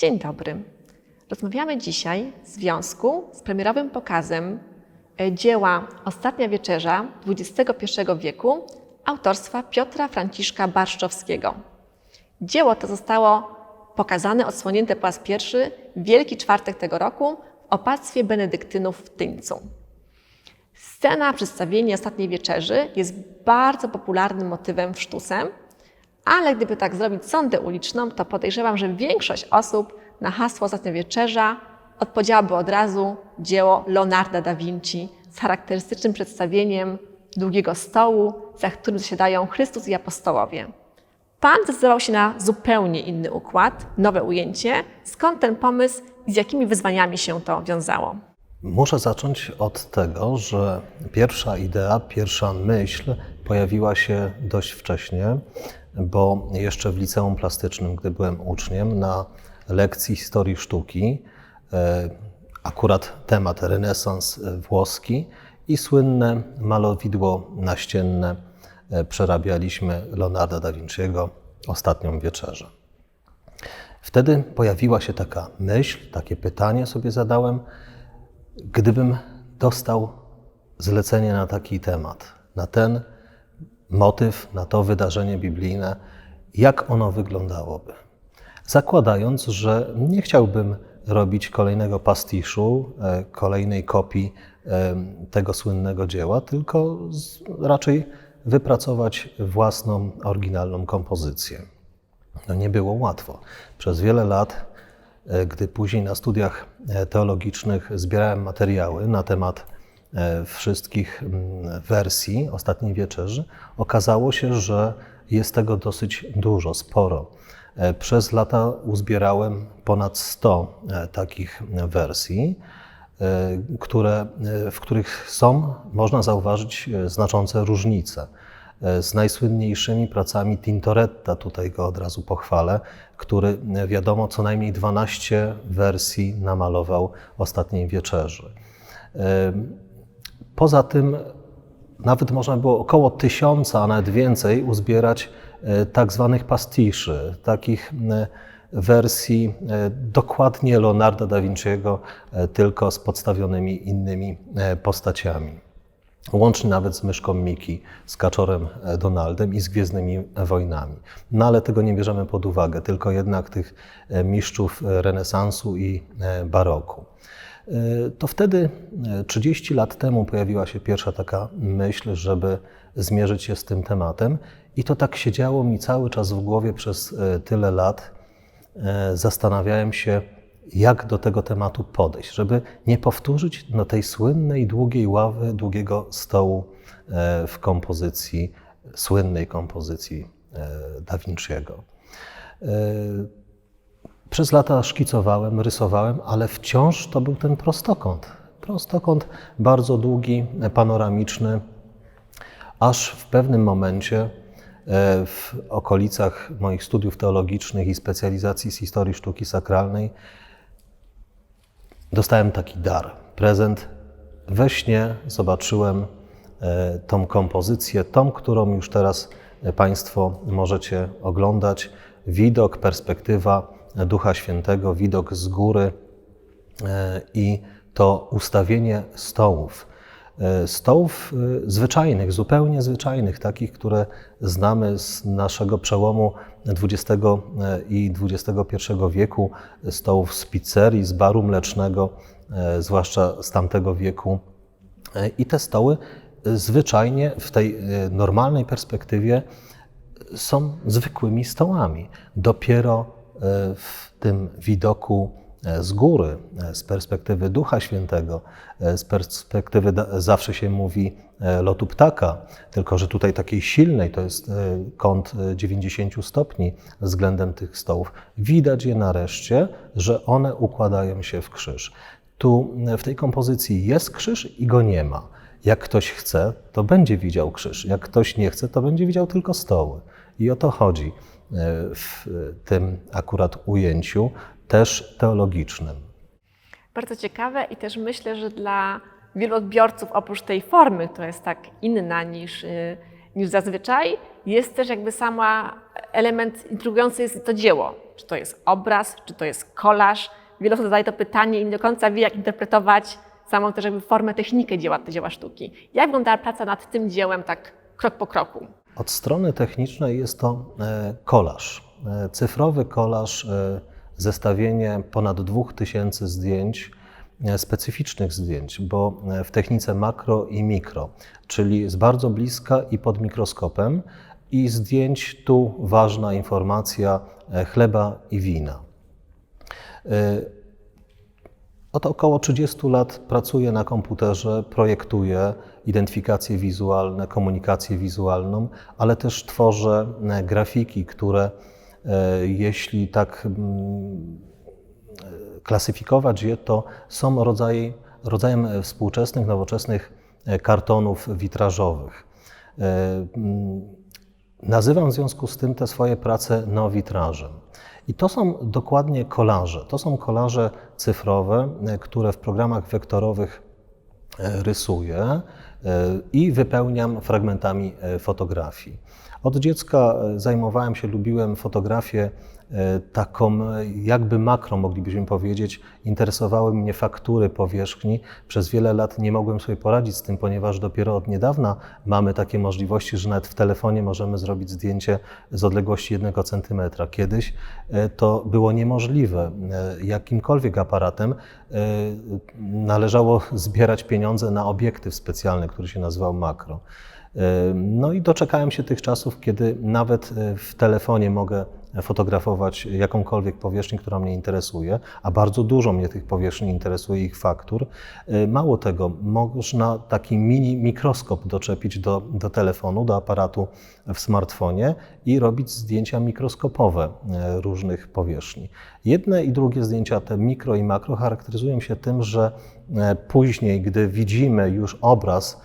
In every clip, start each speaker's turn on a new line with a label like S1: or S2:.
S1: Dzień dobry. Rozmawiamy dzisiaj w związku z premierowym pokazem e, dzieła Ostatnia Wieczerza XXI wieku autorstwa Piotra Franciszka Barszczowskiego. Dzieło to zostało pokazane, odsłonięte po raz pierwszy w Wielki Czwartek tego roku w opactwie benedyktynów w Tyńcu. Scena przedstawienia Ostatniej Wieczerzy jest bardzo popularnym motywem w sztuce, ale gdyby tak zrobić sondę uliczną, to podejrzewam, że większość osób na hasło Ostatnia Wieczerza odpowiedziałaby od razu dzieło Leonarda da Vinci z charakterystycznym przedstawieniem długiego stołu, za którym zasiadają Chrystus i apostołowie. Pan zdecydował się na zupełnie inny układ, nowe ujęcie. Skąd ten pomysł i z jakimi wyzwaniami się to wiązało?
S2: Muszę zacząć od tego, że pierwsza idea, pierwsza myśl pojawiła się dość wcześnie, bo jeszcze w liceum plastycznym, gdy byłem uczniem, na lekcji historii sztuki, e, akurat temat renesans włoski i słynne malowidło naścienne e, przerabialiśmy Leonarda da Vinciego Ostatnią Wieczerzę. Wtedy pojawiła się taka myśl, takie pytanie sobie zadałem, gdybym dostał zlecenie na taki temat, na ten motyw, na to wydarzenie biblijne, jak ono wyglądałoby? Zakładając, że nie chciałbym robić kolejnego pastiszu, e, kolejnej kopii e, tego słynnego dzieła, tylko raczej wypracować własną, oryginalną kompozycję. No nie było łatwo. Przez wiele lat, e, gdy później na studiach teologicznych zbierałem materiały na temat wszystkich mm, wersji Ostatniej Wieczerzy, okazało się, że jest tego dosyć dużo, sporo. E, Przez lata uzbierałem ponad 100 e, takich wersji, e, które, e, w których są, można zauważyć, e, znaczące różnice e, z najsłynniejszymi pracami Tintoretta, tutaj go od razu pochwalę, który e, wiadomo co najmniej 12 wersji namalował Ostatniej Wieczerzy. Poza tym nawet można było około tysiąca, a nawet więcej uzbierać e, tak zwanych pastiszy, takich e, wersji e, dokładnie Leonarda da Vinciego, tylko z podstawionymi innymi postaciami. Łącznie nawet z myszką Miki, z kaczorem e, Donaldem i z Gwiezdnymi Wojnami. No ale tego nie bierzemy pod uwagę, tylko jednak tych e, mistrzów e, renesansu i baroku. To wtedy, e, 30 lat temu, pojawiła się pierwsza taka myśl, żeby zmierzyć się z tym tematem, i to tak siedziało mi cały czas w głowie przez tyle lat. Zastanawiałem się, jak do tego tematu podejść, żeby nie powtórzyć no, tej słynnej długiej ławy, długiego stołu e, w kompozycji, słynnej kompozycji e, Da Vinciego. E, przez lata szkicowałem, rysowałem, ale wciąż to był ten prostokąt. Prostokąt bardzo długi, panoramiczny, aż w pewnym momencie w okolicach moich studiów teologicznych i specjalizacji z historii sztuki sakralnej dostałem taki dar, prezent. We śnie zobaczyłem e, tą kompozycję, tą, którą już teraz Państwo możecie oglądać. Widok, perspektywa Ducha Świętego, widok z góry e, i to ustawienie stołów. E, Stołów e, zwyczajnych, zupełnie zwyczajnych, takich, które znamy z naszego przełomu XX i XXI wieku, stołów z pizzerii, z baru mlecznego, e, zwłaszcza z tamtego wieku. E, I te stoły e, zwyczajnie w tej e, normalnej perspektywie są zwykłymi stołami. Dopiero e, w tym widoku e, z góry, e, z perspektywy Ducha Świętego, e, z perspektywy, zawsze się mówi, e, lotu ptaka, tylko że tutaj takiej silnej, to jest e, kąt e, 90 stopni względem tych stołów, widać je nareszcie, że one układają się w krzyż. Tu e, w tej kompozycji jest krzyż i go nie ma. Jak ktoś chce, to będzie widział krzyż. Jak ktoś nie chce, to będzie widział tylko stoły. I o to chodzi e, w tym akurat ujęciu, też teologicznym.
S1: Bardzo ciekawe i też myślę, że dla wielu odbiorców oprócz tej formy, która jest tak inna niż y, niż zazwyczaj. Jest też jakby sama element intrygujący jest to dzieło. Czy to jest obraz, czy to jest kolaż. Wiele osób zadaje to pytanie i nie do końca wie, jak interpretować samą też jakby formę, technikę dzieła, dzieła sztuki. Jak wyglądała praca nad tym dziełem tak krok po kroku?
S2: Od strony technicznej jest to e, kolaż. E, Cyfrowy kolaż, e, zestawienie ponad 2000 zdjęć, e, specyficznych zdjęć, bo e, w technice makro i mikro, czyli z bardzo bliska i pod mikroskopem, i zdjęć tu ważna informacja e, chleba i wina. Od około 30 lat pracuję na komputerze, projektuję identyfikacje wizualne, komunikację wizualną, ale też tworzę grafiki, które jeśli tak mm, e, klasyfikować je, to są rodzaje, rodzajem e, współczesnych, nowoczesnych e, kartonów witrażowych. E, mm, Nazywam w związku z tym te swoje prace neowitrażem. I to są dokładnie kolaże. To są kolaże cyfrowe, e, które w programach wektorowych e, rysuję e, i wypełniam fragmentami e, fotografii. Od dziecka e, zajmowałem się, lubiłem fotografię e, taką e, jakby makro, moglibyśmy powiedzieć. Interesowały mnie faktury powierzchni. Przez wiele lat nie mogłem sobie poradzić z tym, ponieważ dopiero od niedawna mamy takie możliwości, że nawet w telefonie możemy zrobić zdjęcie z odległości jednego centymetra. Kiedyś e, to było niemożliwe. E, Jakimkolwiek aparatem e, należało zbierać pieniądze na obiektyw specjalny, który się nazywał makro. No i doczekałem się tych czasów, kiedy nawet e, w telefonie mogę fotografować jakąkolwiek powierzchnię, która mnie interesuje, a bardzo dużo mnie tych powierzchni interesuje, ich faktur. E, Mało tego, można taki mini mikroskop doczepić do, do telefonu, do aparatu w smartfonie i robić zdjęcia mikroskopowe e, różnych powierzchni. Jedne i drugie zdjęcia, te mikro i makro, charakteryzują się tym, że e, później, gdy widzimy już obraz,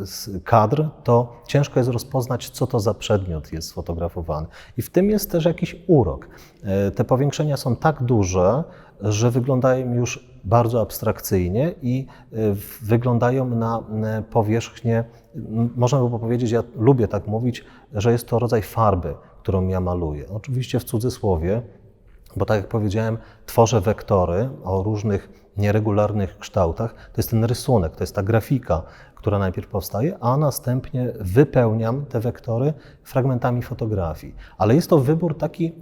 S2: z kadr, to ciężko jest rozpoznać, co to za przedmiot jest sfotografowany. I w tym jest też jakiś urok. E, Te powiększenia są tak duże, że wyglądają już bardzo abstrakcyjnie i e, wyglądają na e, powierzchnię, można by powiedzieć, ja lubię tak mówić, że jest to rodzaj farby, którą ja maluję. Oczywiście w cudzysłowie, bo tak jak powiedziałem, tworzę wektory o różnych nieregularnych kształtach. To jest ten rysunek, to jest ta grafika, która najpierw powstaje, a następnie wypełniam te wektory fragmentami fotografii. Ale jest to wybór taki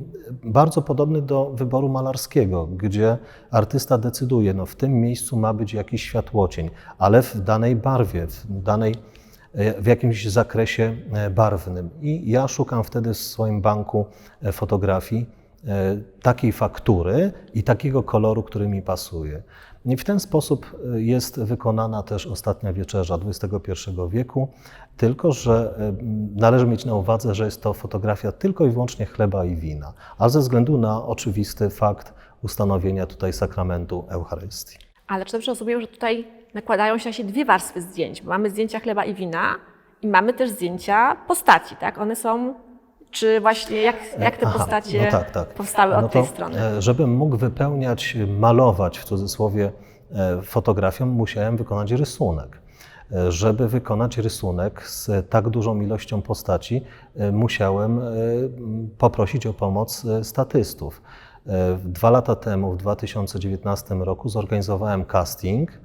S2: bardzo podobny do wyboru malarskiego, gdzie artysta decyduje, no w tym miejscu ma być jakiś światłocień, ale w danej barwie, w danej w jakimś zakresie e, barwnym. I ja szukam wtedy w swoim banku e, fotografii e, takiej faktury i takiego koloru, który mi pasuje. I w ten sposób e, jest wykonana też ostatnia wieczerza XXI wieku, tylko że e, należy mieć na uwadze, że jest to fotografia tylko i wyłącznie chleba i wina, a ze względu na oczywisty fakt ustanowienia tutaj sakramentu Eucharystii.
S1: Ale czy dobrze rozumiem, że tutaj nakładają się siebie dwie warstwy zdjęć? Bo mamy zdjęcia chleba i wina i mamy też zdjęcia postaci, tak? One są, czy właśnie jak, jak te
S2: Aha,
S1: postacie
S2: no tak, tak.
S1: powstały od
S2: No
S1: tej strony?
S2: e, Żebym mógł wypełniać, malować w cudzysłowie e, fotografią, musiałem wykonać rysunek. E, Żeby wykonać rysunek z tak dużą ilością postaci, e, musiałem e, poprosić o pomoc e, statystów. E, Dwa lata temu, w 2019 roku, zorganizowałem casting e,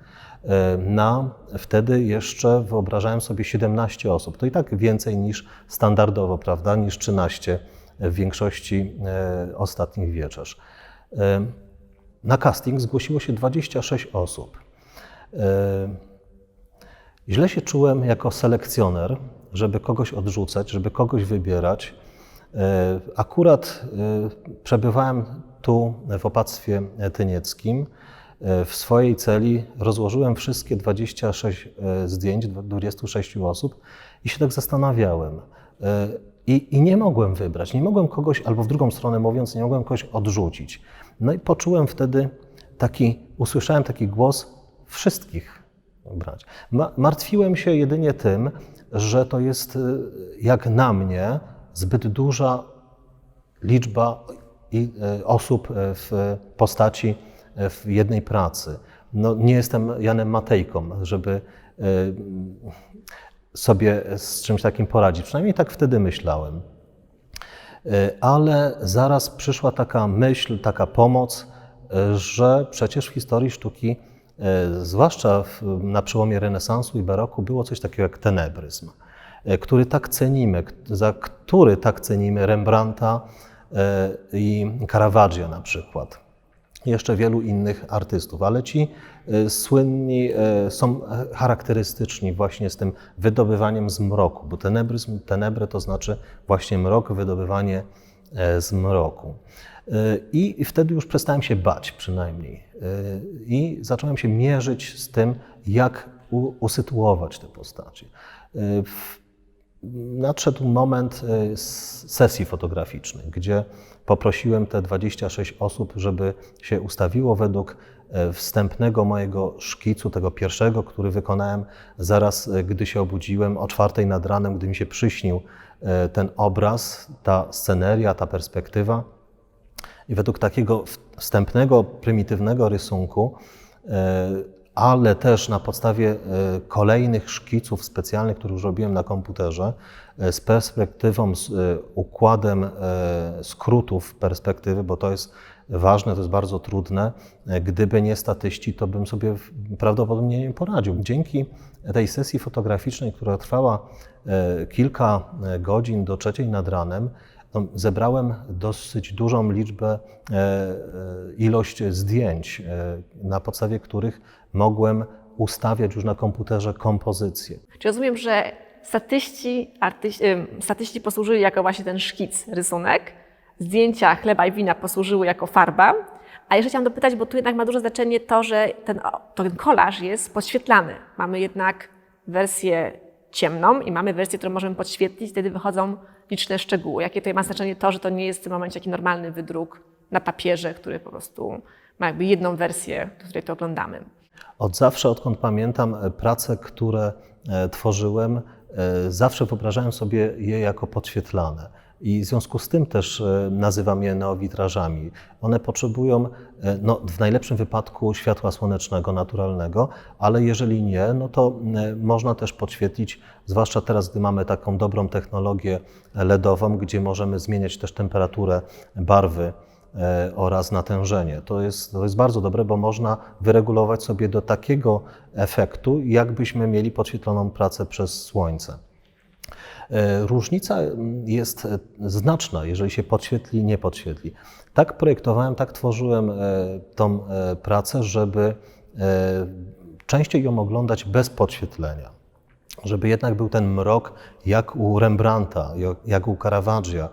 S2: na wtedy jeszcze wyobrażałem sobie 17 osób. To i tak więcej niż standardowo, prawda, niż 13 w większości e, ostatnich wieczerzy. E, Na casting zgłosiło się 26 osób. E, Źle się czułem jako selekcjoner, żeby kogoś odrzucać, żeby kogoś wybierać. E, Akurat e, przebywałem tu w opactwie tynieckim. E, W swojej celi rozłożyłem wszystkie 26 e, zdjęć 26 osób i się tak zastanawiałem. E, I, I nie mogłem wybrać, nie mogłem kogoś, albo w drugą stronę mówiąc, nie mogłem kogoś odrzucić. No i poczułem wtedy taki, usłyszałem taki głos wszystkich brać. Ma, martwiłem się jedynie tym, że to jest, jak na mnie, zbyt duża liczba osób w postaci w jednej pracy. No, nie jestem Janem Matejką, żeby y, sobie z czymś takim poradzić. Przynajmniej tak wtedy myślałem. E, Ale zaraz przyszła taka myśl, taka pomoc, e, że przecież w historii sztuki, e, zwłaszcza na przełomie renesansu i baroku, było coś takiego jak tenebryzm, e, który tak cenimy, za który tak cenimy Rembrandta e, i Caravaggia na przykład jeszcze wielu innych artystów, ale ci e, słynni e, są charakterystyczni właśnie z tym wydobywaniem z mroku, bo tenebryzm, tenebre to znaczy właśnie mrok, wydobywanie e, z mroku. I wtedy już przestałem się bać przynajmniej i zacząłem się mierzyć z tym, jak usytuować te postacie. Nadszedł moment s- sesji fotograficznej, gdzie poprosiłem te 26 osób, żeby się ustawiło według e, wstępnego mojego szkicu, tego pierwszego, który wykonałem zaraz, e, gdy się obudziłem o czwartej nad ranem, gdy mi się przyśnił e, ten obraz, ta sceneria, ta perspektywa. I według takiego wstępnego, prymitywnego rysunku, ale też na podstawie e, kolejnych szkiców specjalnych, które już robiłem na komputerze, e, z perspektywą, z e, układem skrótów perspektywy, bo to jest ważne, to jest bardzo trudne. Gdyby nie statyści, to bym sobie prawdopodobnie nie poradził. Dzięki tej sesji fotograficznej, która trwała kilka godzin do trzeciej nad ranem, no, zebrałem dosyć dużą liczbę, e, e, ilość zdjęć, e, na podstawie których mogłem ustawiać już na komputerze kompozycję.
S1: Czy rozumiem, że statyści, artyści, statyści posłużyli jako właśnie ten szkic, rysunek, zdjęcia chleba i wina posłużyły jako farba, a jeszcze chciałam dopytać, bo tu jednak ma duże znaczenie to, że ten, ten kolaż jest podświetlany. Mamy jednak wersję ciemną i mamy wersję, którą możemy podświetlić, wtedy wychodzą liczne szczegóły. Jakie tutaj ma znaczenie to, że to nie jest w tym momencie taki normalny wydruk na papierze, który po prostu ma jakby jedną wersję, w której to oglądamy.
S2: Od zawsze, odkąd pamiętam e, prace, które e, tworzyłem, e, zawsze wyobrażałem sobie je jako podświetlane. I w związku z tym też e, nazywam je neowitrażami. One potrzebują e, no, w najlepszym wypadku światła słonecznego, naturalnego, ale jeżeli nie, no to e, można też podświetlić, zwłaszcza teraz, gdy mamy taką dobrą technologię LEDową, gdzie możemy zmieniać też temperaturę barwy oraz natężenie. To jest, to jest bardzo dobre, bo można wyregulować sobie do takiego efektu, jakbyśmy mieli podświetloną pracę przez słońce. E, Różnica mm, jest e, znaczna, jeżeli się podświetli, nie podświetli. Tak projektowałem, tak tworzyłem e, tą pracę, żeby częściej ją oglądać bez podświetlenia żeby jednak był ten mrok jak u Rembrandta, jak- u Caravaggia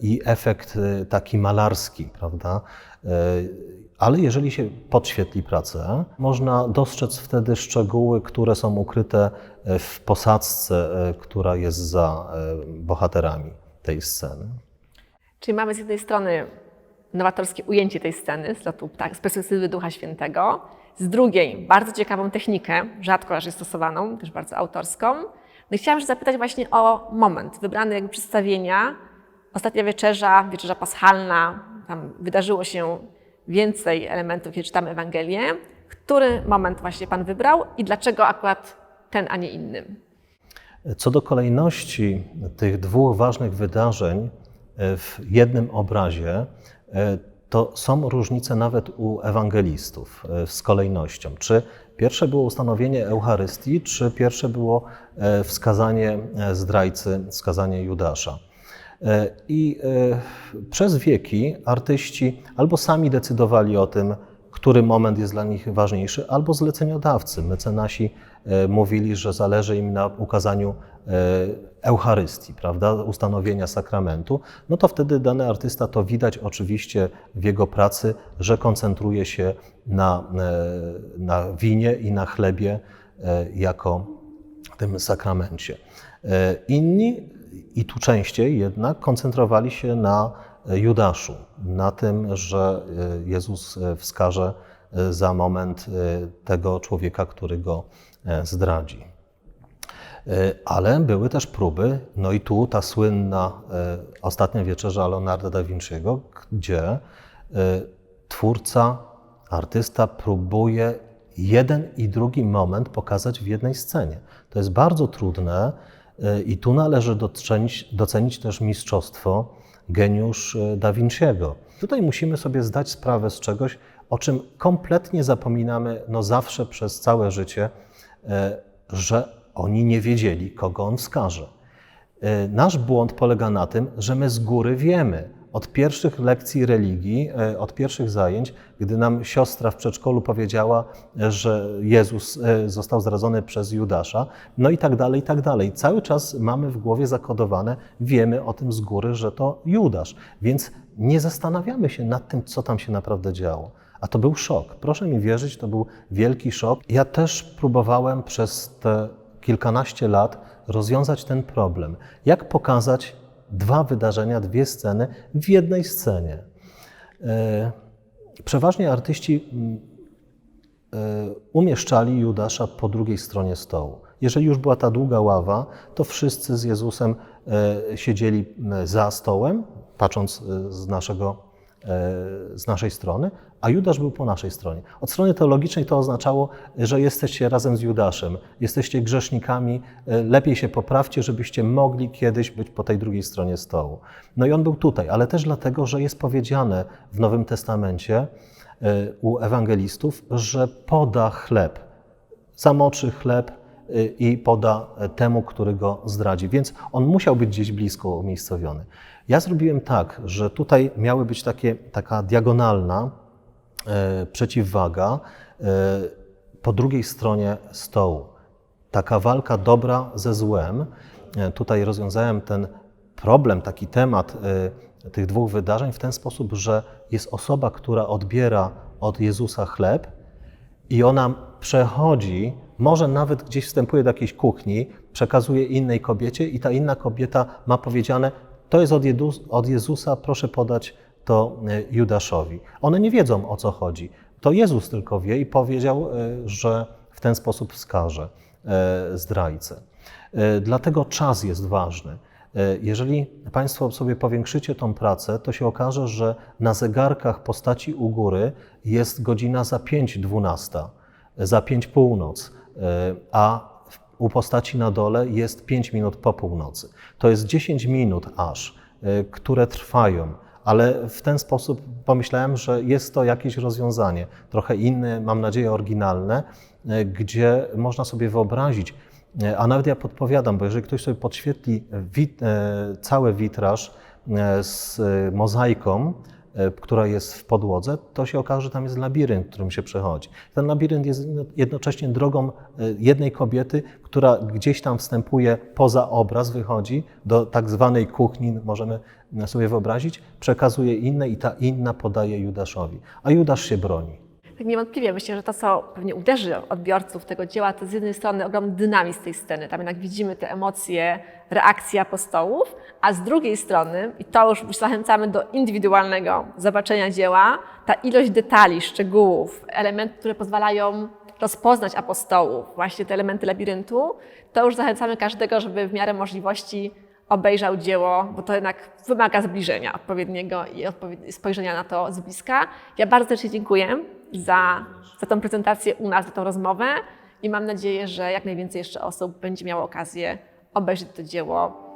S2: i efekt taki malarski, prawda? Ale jeżeli się podświetli pracę, można dostrzec wtedy szczegóły, które są ukryte e, w posadzce, e, która jest za e, bohaterami tej sceny.
S1: Czyli mamy z jednej strony nowatorskie ujęcie tej sceny z lotu z perspektywy Ducha Świętego, z drugiej bardzo ciekawą technikę, rzadko aż jest stosowaną, też bardzo autorską. No i chciałam się zapytać właśnie o moment wybrany jakby przedstawienia. Ostatnia wieczerza, wieczerza paschalna, tam wydarzyło się więcej elementów, kiedy czytamy Ewangelię. Który moment właśnie Pan wybrał i dlaczego akurat ten, a nie inny?
S2: Co do kolejności tych dwóch ważnych wydarzeń e, w jednym obrazie, e, to są różnice nawet u ewangelistów e, z kolejnością. Czy pierwsze było ustanowienie Eucharystii, czy pierwsze było wskazanie zdrajcy, wskazanie Judasza? I e, przez wieki artyści albo sami decydowali o tym, który moment jest dla nich ważniejszy, albo zleceniodawcy, mecenasi e, mówili, że zależy im na ukazaniu e, Eucharystii, prawda, ustanowienia sakramentu, no to wtedy dany artysta to widać oczywiście w jego pracy, że koncentruje się na, na winie i na chlebie jako tym sakramencie. Inni, i tu częściej jednak, koncentrowali się na Judaszu, na tym, że e, Jezus e, wskaże e, za moment e, tego człowieka, który go e, zdradzi. E, Ale były też próby, no i tu ta słynna e, ostatnia wieczerza Leonardo da Vinciego, gdzie e, twórca, artysta próbuje jeden i drugi moment pokazać w jednej scenie. To jest bardzo trudne i tu należy docenić, docenić też mistrzostwo, geniusz y, Da Vinciego. Tutaj musimy sobie zdać sprawę z czegoś, o czym kompletnie zapominamy no zawsze przez całe życie, y, że oni nie wiedzieli, kogo on wskaże. Nasz błąd polega na tym, że my z góry wiemy. Od pierwszych lekcji religii, y, od pierwszych zajęć, gdy nam siostra w przedszkolu powiedziała, y, że Jezus y, został zdradzony przez Judasza, no i tak dalej, i tak dalej. Cały czas mamy w głowie zakodowane, wiemy o tym z góry, że to Judasz, więc nie zastanawiamy się nad tym, co tam się naprawdę działo. A to był szok. Proszę mi wierzyć, to był wielki szok. Ja też próbowałem przez te kilkanaście lat rozwiązać ten problem. Jak pokazać dwa wydarzenia, dwie sceny w jednej scenie? E, Przeważnie artyści mm, e, umieszczali Judasza po drugiej stronie stołu. Jeżeli już była ta długa ława, to wszyscy z Jezusem e, siedzieli za stołem, patrząc z, naszego, z naszej strony, a Judasz był po naszej stronie. Od strony teologicznej to oznaczało, że jesteście razem z Judaszem, jesteście grzesznikami, e, lepiej się poprawcie, żebyście mogli kiedyś być po tej drugiej stronie stołu. No i on był tutaj, ale też dlatego, że jest powiedziane w Nowym Testamencie e, u ewangelistów, że poda chleb, zamoczy chleb i poda temu, który go zdradzi. Więc on musiał być gdzieś blisko umiejscowiony. Ja zrobiłem tak, że tutaj miały być takie, taka diagonalna e, przeciwwaga e, po drugiej stronie stołu. Taka walka dobra ze złem. E, Tutaj rozwiązałem ten problem, taki temat e, tych dwóch wydarzeń w ten sposób, że jest osoba, która odbiera od Jezusa chleb, i ona przechodzi, może nawet gdzieś wstępuje do jakiejś kuchni, przekazuje innej kobiecie i ta inna kobieta ma powiedziane, to jest od, Jezusa, proszę podać to e, Judaszowi. One nie wiedzą o co chodzi. To Jezus tylko wie i powiedział, e, że w ten sposób wskaże e, zdrajcę. Dlatego czas jest ważny. Jeżeli Państwo sobie powiększycie tą pracę, to się okaże, że na zegarkach postaci u góry jest godzina za 5.12, za 5 północ, a u postaci na dole jest 5 minut po północy. To jest 10 minut aż, e, które trwają. Ale w ten sposób pomyślałem, że jest to jakieś rozwiązanie, trochę inne, mam nadzieję oryginalne, e, gdzie można sobie wyobrazić, E, A nawet ja podpowiadam, bo jeżeli ktoś sobie podświetli wit, cały witraż z mozaiką, która jest w podłodze, to się okaże, że tam jest labirynt, którym się przechodzi. Ten labirynt jest jednocześnie drogą e, jednej kobiety, która gdzieś tam wstępuje poza obraz, wychodzi do tak zwanej kuchni, możemy sobie wyobrazić, przekazuje inne i ta inna podaje Judaszowi. A Judasz się broni.
S1: Tak niewątpliwie myślę, że to, co pewnie uderzy odbiorców tego dzieła, to z jednej strony ogromny dynamizm tej sceny. Tam jednak widzimy te emocje, reakcje apostołów, a z drugiej strony, i to już zachęcamy do indywidualnego zobaczenia dzieła, ta ilość detali, szczegółów, elementów, które pozwalają rozpoznać apostołów, właśnie te elementy labiryntu, to już zachęcamy każdego, żeby w miarę możliwości obejrzał dzieło, bo to jednak wymaga zbliżenia odpowiedniego i spojrzenia na to z bliska. Ja bardzo serdecznie dziękuję za, za tą prezentację u nas, za tą rozmowę i mam nadzieję, że jak najwięcej jeszcze osób będzie miało okazję obejrzeć to dzieło